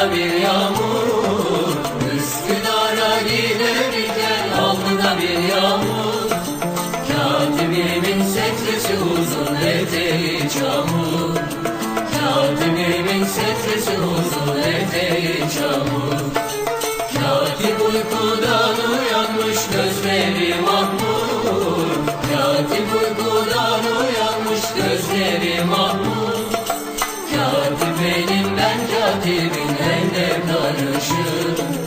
alnında bir yağmur Üsküdar'a giderken alnında bir yağmur. Katibimin setresi uzun eteği çamur Katibimin setresi uzun eteği çamur Katip uykudan uyanmış gözleri mahmur. Katip uykudan uyanmış gözleri mahmur. Karışır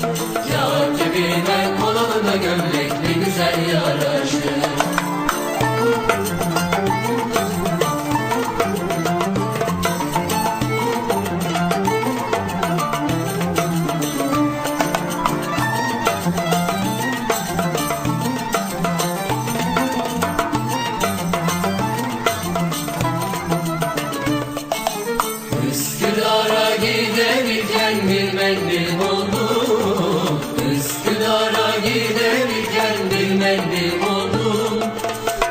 mendil buldum Üsküdar'a giderken bir mendil buldum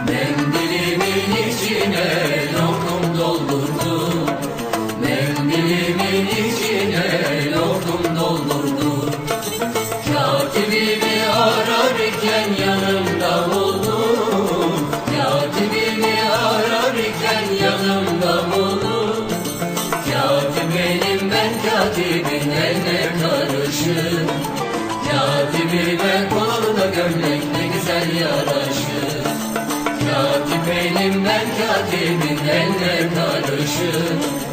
Mendilimin içine katibin eline karışır? Katibime koluna gömlek ne güzel yaraşır. Katip benim ben katibin eline karışır